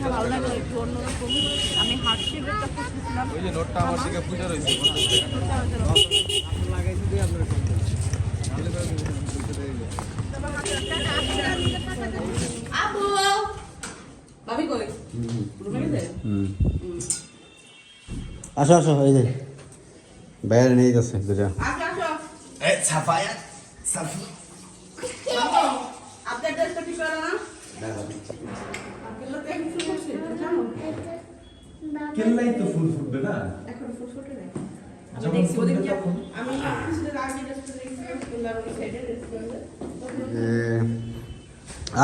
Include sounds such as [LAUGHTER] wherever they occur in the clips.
দেখে ভালো লাগল একটু অন্যরকম। আমি ওই যে নোটটা আমার দিকে পূজা রয়েছে আবু ভাবি কই? রুমে গেছে? আসো আসো এই যে। বাইরে নিয়ে যাচ্ছে দুটা ছাপায়া আপনার ড্রেসটা ঠিক করে না এগুলো তো এখন ফুল ফুটছে, জানো? কেল্লাই তো ফুল ফুটবে না? এখন ফুল ফুটে না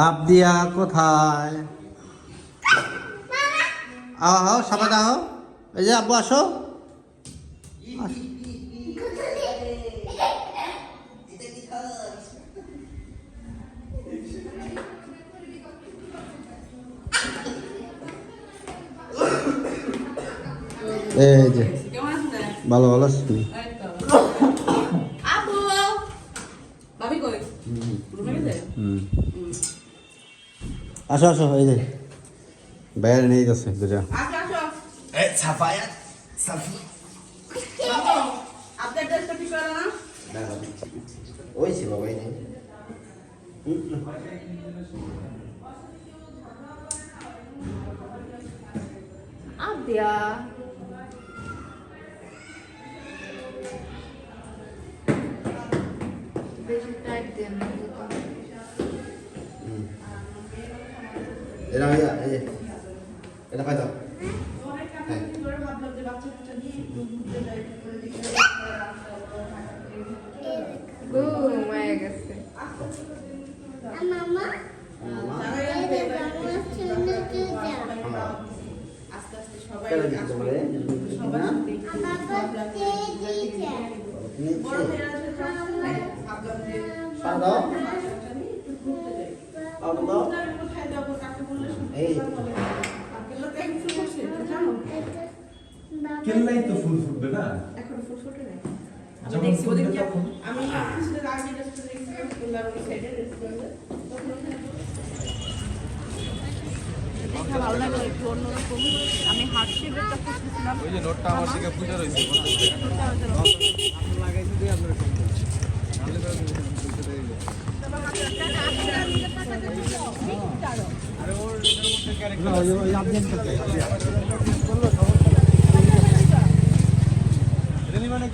আপ দিয়া কোথায়? আহ সাবাদ আও এই যে আব্বু আস- এই যে? ভালো ভালো আছি এই তো। আবু! ভাবি কই? রুমে গেছে? হুম। আসো আসো এই যে। বাইরে নিয়ে যাচ্ছে দুটা আসো আসো। এ ছাপায়া সাফি। এটা ভাইয়া এই যে এটা পাই দাও সবাই এই। কেল্লাই তো ফুল ফুটবে না? এখনও ফুল ফোটে নাই। আমি আগে ফুলদার ওই সাইডে দেখে ভালো লাগল একটু অন্যরকম। আমি হার্ট ওই যে নোটটা আমার দিকে পূজা রয়েছে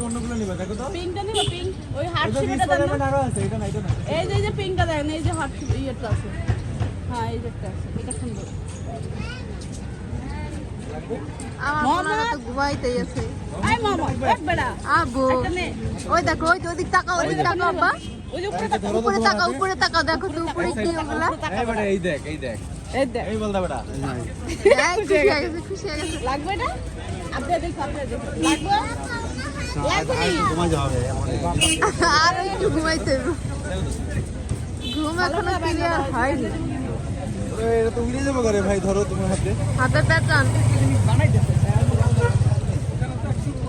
অন্যগুলো নিবে দেখো তো পিঙ্কটা পিঙ্ক ওই হার্ট দেন আছে এটা না এই যে এই যে পিঙ্কটা দেখেন, এই যে হার্ট ইয়েটা আছে। হ্যাঁ এই যে একটা আছে, এটা সুন্দর। ওই দেখো ওই তো ওদিক তাকাও ওদিক তাকাও আব্বা। উপরে তাকাও। উপরে তাকাও উপরে তাকাও দেখো তো উপরে কি ওগুলা। এই দেখ এই দেখ। এই দেখ। এই বলদা বেটা। এই খুশি হয়ে গেছে খুশি হয়ে গেছে। লাগবে এটা আপনি দেখো আপনি দেখো। লাগবে? লাগবে ঘুমাই যাবে আর একটু ঘুমাইতে ঘুম এখনও ক্লিয়ার হয়নি। এটা তো উড়ে যাবে করে ভাই ধরো তোমার হাতে হাতে প্যাটার্ন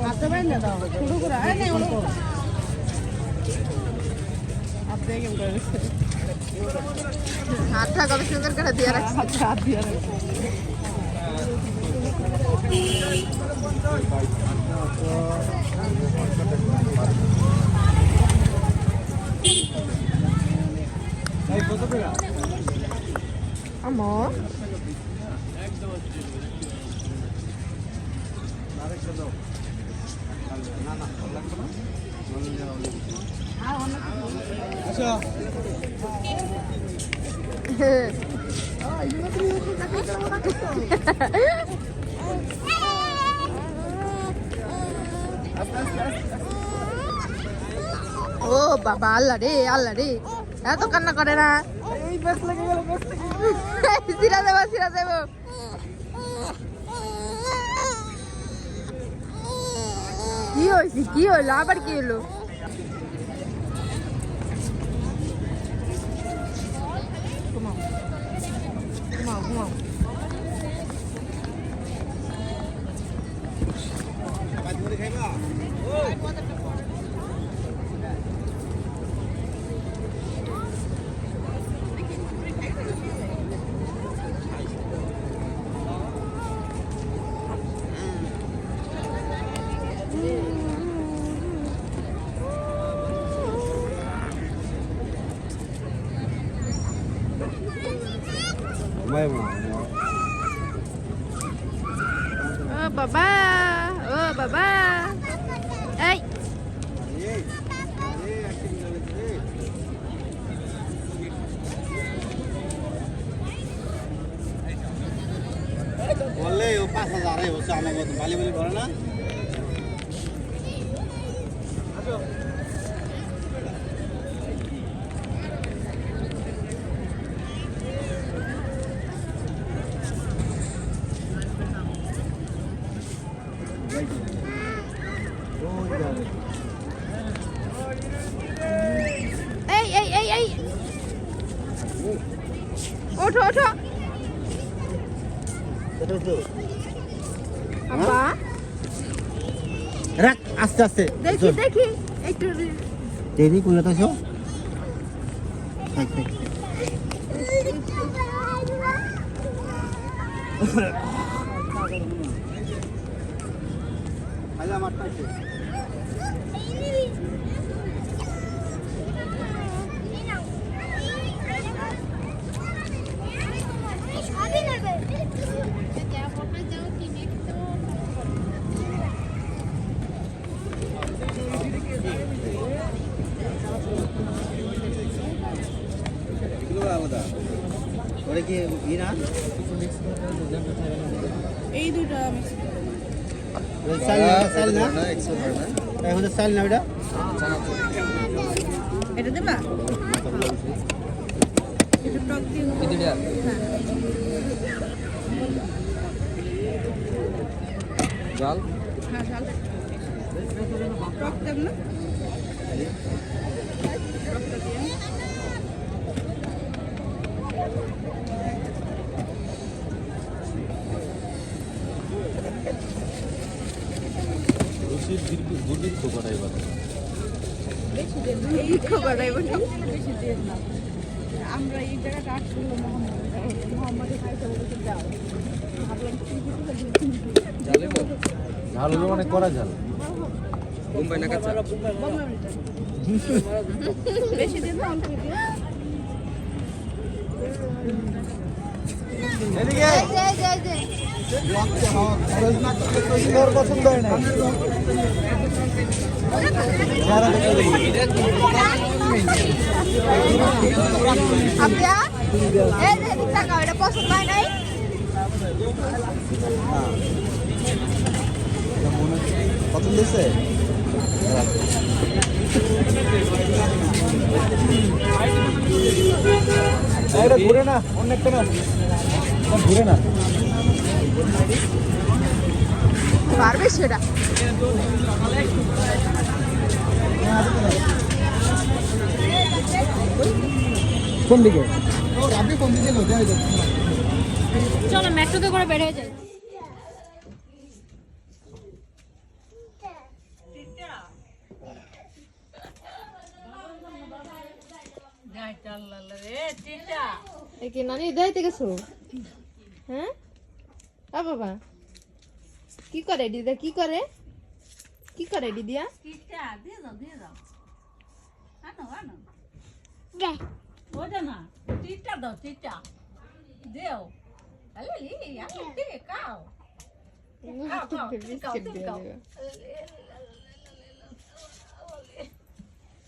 হাতে বাইন না দাও শুরু করে হাত দিয়ে। কত টাকা আমার আচ্ছা ও বাবা আল্লাহ রে আল্লাহ রে এত কান্না করে না [LAUGHS] সিরা দেবো সিরা দেবো। কি হয়েছে? কি হইল আবার কি হলো? ঘুমাও ঘুমাও ঘুমায় মা ও বাবা ও বাবা এই বললে ও পাঁচ হাজার হচ্ছে আমার মতো বালি বালি করে না এই এই এই এই ওঠো ওঠো রাখ আস্তে আস্তে। দেখি দেখি একটু দেরি করলে তো সব আলাদা। ওরা কি ই এই দুটো চাল না এখন চাল না ওটা এটা দেবা? টক দিয়ে জাল? হ্যাঁ ঝাল টক দেব না? দুর্ভিক্ষ করাই এবার বেশি দিয়ে দিন। এই বেশি দিয়ে দিলাম। আমরা এই জায়গাটা আসছি মোহাম্মদের খাইতে বলেছে যাও। ভাবলাম ঝাল হলো অনেক করা ঝাল। মুম্বাই না কাঁচা। বেশি দিন না অল্প দিয়ে এদিকে এই যে এই যে এই যে তোর পছন্দ হয় না পছন্দ হয় নাই হয়েছে? ঘুরে না। অনেকটা না ঘুরে না পারবে সেটা কোন দিকে চলো মেট্রোতে করে বের হয়ে যাই। কি নানি দেখাইতে গেছো? হ্যাঁ? আ বাবা। কি করে দিদা কি করে? কি করে দিদিয়া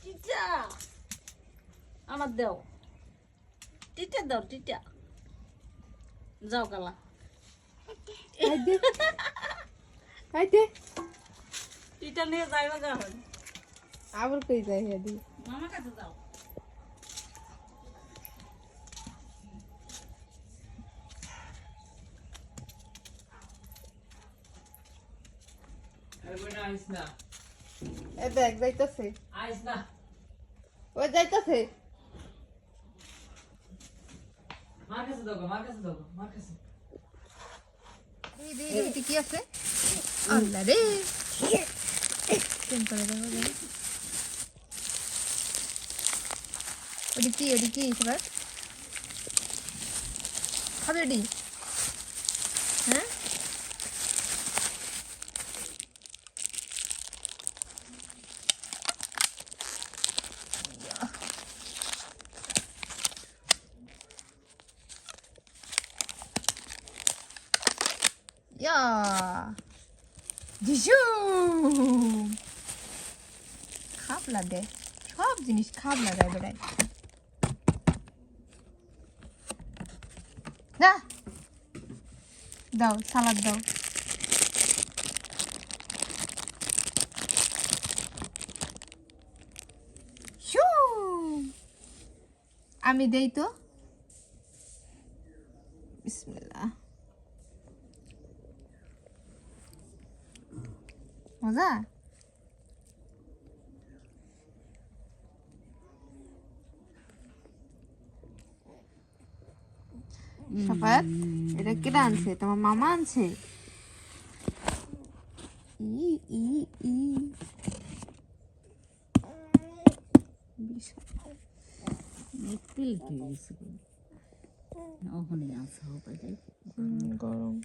টিটা আমার দেও। টিটা দাও টিটা যাও দে টিটা নিয়ে যাইবা যখন আবার কই যাই হে দি মামা কাছে যাও। এ দেখ যাইতাছে। ও যাইতাছে? এদিকে কি আছে আল্লাহ রে কেন করে দেখো দেখো। ওটি কি ওটি কি সবার খাবে ওটি হ্যাঁ ইয়া জিশু খাবলা দে সব জিনিস খাবলা দেয় বেড়ায় না দাও সালাদ দাও আমি দেই তো মজা সাফায়াত এটা কেটা আনছে? তোমার মামা আনছে? ই ই ই। গরম।